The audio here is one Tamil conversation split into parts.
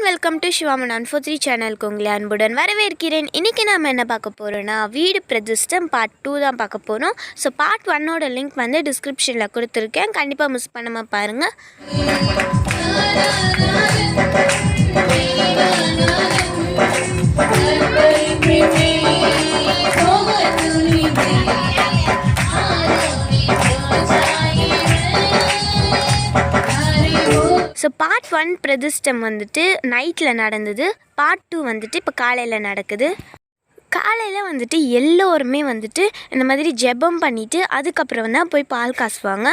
And welcome to Sivaman one four three சேனலுக்கு உங்களை அன்புடன் வரவேற்கிறேன். இன்றைக்கி நாம் என்ன பார்க்க போகிறோன்னா வீடு பிரதிஷ்டம் பார்ட் டூ தான் பார்க்க போகிறோம் ஸோ பார்ட் ஒன்னோட லிங்க் வந்து டிஸ்கிரிப்ஷனில் கொடுத்துருக்கேன். கண்டிப்பாக மிஸ் பண்ணாமல் பாருங்கள் ஸோ பார்ட் ஒன் பிரதிஷ்டம் வந்துட்டு நைட்டில் நடந்தது. பார்ட் டூ வந்துட்டு இப்போ காலையில் நடக்குது. காலையில் வந்துட்டு எல்லோருமே வந்துட்டு இந்த மாதிரி ஜெபம் பண்ணிவிட்டு அதுக்கப்புறம் தான் போய் பால் காசுவாங்க.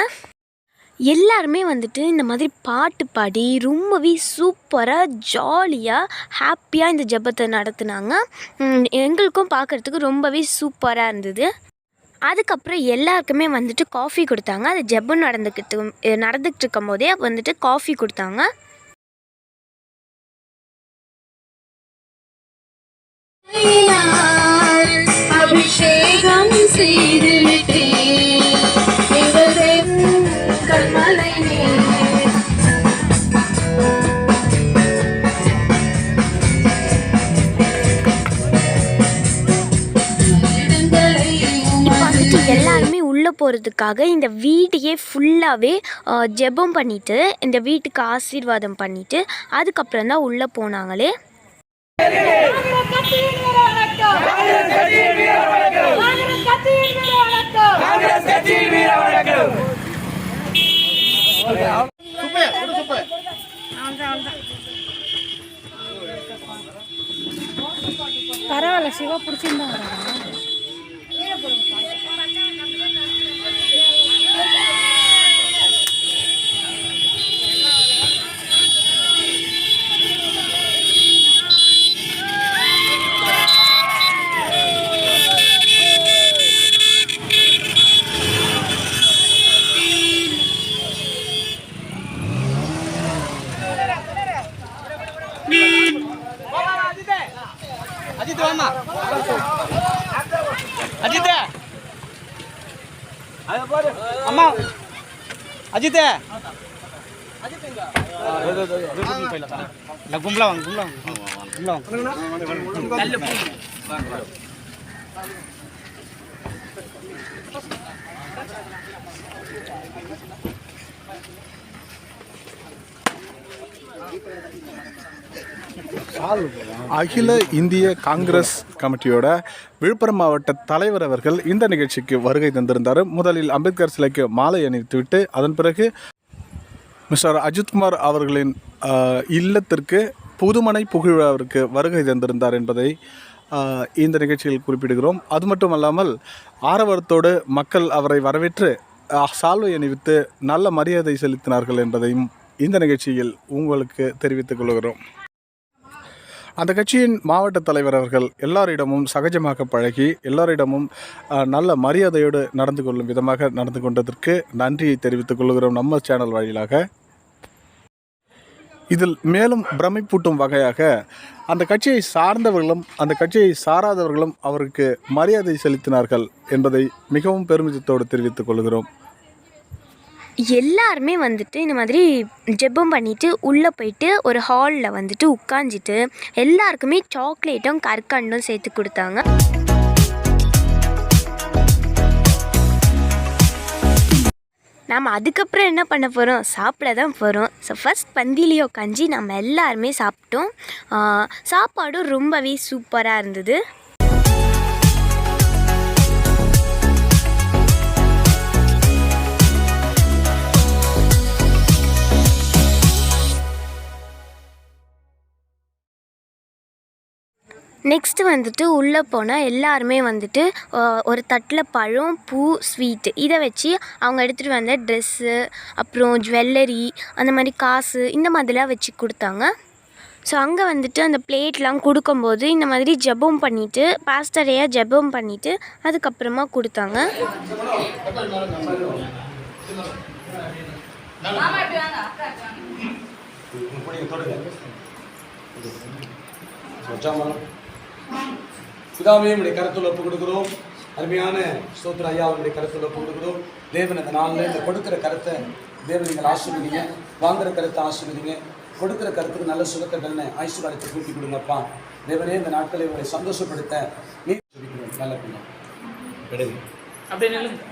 எல்லாருமே வந்துட்டு இந்த மாதிரி பாட்டு பாடி ரொம்பவே சூப்பராக ஜாலியாக ஹாப்பியாக இந்த ஜெபத்தை நடத்துனாங்க. எங்களுக்கும் பார்க்குறதுக்கு ரொம்பவே சூப்பராக இருந்தது. அதுக்கப்புறம் எல்லாருக்குமே வந்துட்டு காஃபி கொடுத்தாங்க. அது ஜெபம் நடந்துக்கிட்டு நடந்துக்கிட்டு இருக்கும் போதே வந்துட்டு காஃபி கொடுத்தாங்க. அபிஷேகம் செய்து விட்டேன் எல்லாருமே உள்ளே போகிறதுக்காக இந்த வீட்டையே ஃபுல்லாகவே ஜெபம் பண்ணிவிட்டு இந்த வீட்டுக்கு ஆசீர்வாதம் பண்ணிவிட்டு அதுக்கப்புறம் தான் உள்ளே போனாங்களே. பரவாயில்ல சிவா பிடிச்சிருந்தா அஜித் வாமா அஜித் அம்மா. அஜித் கும்பலா வாங்க கும்பலா வாங்க. கும்பலா வாங்க. அகில இந்திய காங்கிரஸ் கமிட்டியோட விழுப்புரம் மாவட்ட தலைவர் அவர்கள் இந்த நிகழ்ச்சிக்கு வருகை தந்திருந்தார். முதலில் அம்பேத்கர் சிலைக்கு மாலை அணிவித்துவிட்டு அதன் பிறகு மிஸ்டர் அஜித்குமார் அவர்களின் இல்லத்திற்கு புதுமனை புகழ்விழாவிற்கு வருகை தந்திருந்தார் என்பதை இந்த நிகழ்ச்சியில் குறிப்பிடுகிறோம். அது மட்டும் அல்லாமல் ஆரவாரத்தோடு மக்கள் அவரை வரவேற்று சால்வை அணிவித்து நல்ல மரியாதை செலுத்தினார்கள் என்பதையும் இந்த நிகழ்ச்சியில் உங்களுக்கு தெரிவித்துக் கொள்கிறோம். அந்த கட்சியின் மாவட்ட தலைவர் அவர்கள் எல்லாரிடமும் சகஜமாக பழகி எல்லாரிடமும் நல்ல மரியாதையோடு நடந்து கொள்ளும் விதமாக நடந்து கொண்டதற்கு நன்றியை தெரிவித்துக் கொள்கிறோம் நம்ம சேனல் வழியிலாக இதில் மேலும் பிரமிப்பூட்டும் வகையாக அந்த கட்சியை சார்ந்தவர்களும் அந்த கட்சியை சாராதவர்களும் அவருக்கு மரியாதை செலுத்தினார்கள் என்பதை மிகவும் பெருமிதத்தோடு தெரிவித்துக் கொள்கிறோம். எல்லாருமே வந்துட்டு இந்த மாதிரி ஜெபம் பண்ணிவிட்டு உள்ளே போயிட்டு ஒரு ஹாலில் வந்துட்டு உட்காந்துட்டு எல்லாருக்குமே சாக்லேட்டும் கற்கண்டும் சேர்த்து கொடுத்தாங்க. நாம் அதுக்கப்புறம் என்ன பண்ண போகிறோம் சாப்பிட தான் போகிறோம் ஸோ ஃபஸ்ட் பந்திலேயே உட்காந்து நம்ம எல்லாருமே சாப்பிட்டோம். சாப்பாடும் ரொம்பவே சூப்பராக இருந்தது. நெக்ஸ்ட்டு வந்துட்டு உள்ளே போனால் எல்லாருமே வந்துட்டு ஒரு தட்டில் பழம் பூ ஸ்வீட்டு இதை வச்சு அவங்க எடுத்துகிட்டு வந்த ட்ரெஸ்ஸு அப்புறம் ஜுவல்லரி அந்த மாதிரி காசு இந்த மாதிரிலாம் வச்சு கொடுத்தாங்க. ஸோ அங்கே வந்துட்டு அந்த பிளேட்லாம் கொடுக்கும்போது இந்த மாதிரி ஜெபம் பண்ணிவிட்டு பாஸ்டரையாக ஜெபம் பண்ணிவிட்டு அதுக்கப்புறமா கொடுத்தாங்க. பிதாவே உடைய கருத்துல ஒப்பு கொடுக்குறோம். அருமையான ஸ்தோத்திர ஐயா உடைய கருத்துல ஒப்பு கொடுக்குறோம். தேவன் இந்த நாளில் இந்த கொடுக்குற கருத்தை தேவன் நீங்கள் ஆசிர்வதிங்க. வாங்குற கருத்தை ஆசிர்வதிங்க. கொடுக்குற கருத்துக்கு நல்ல சுகத்தை கண்ணை ஐஸ்வர்யத்தை கூட்டி கொடுங்கப்பா. தேவனே இந்த நாட்களை உங்களை சந்தோஷப்படுத்த நீ நல்ல பிள்ளை. விடுங்க அப்படியே நில்லுங்க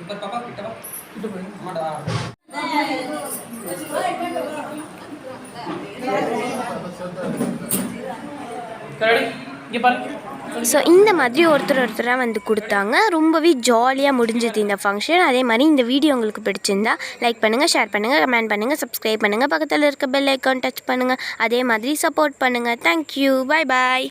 இப்போ பாப்பா கிட்ட போயிடுங்க கிட்ட போயிடுங்க ரெடி பாருங்க ஸோ இந்த மாதிரி ஒருத்தர் ஒருத்தராக வந்து கொடுத்தாங்க. ரொம்பவே ஜாலியாக முடிஞ்சது இந்த ஃபங்க்ஷன் அதே மாதிரி இந்த வீடியோ உங்களுக்கு பிடிச்சிருந்தா லைக் பண்ணுங்கள் ஷேர் பண்ணுங்கள் கமெண்ட் பண்ணுங்கள் சப்ஸ்கிரைப் பண்ணுங்கள் பக்கத்தில் இருக்க பெல் ஐக்கான் டச் பண்ணுங்கள் அதே மாதிரி சப்போர்ட் பண்ணுங்கள் தேங்க்யூ பை பாய்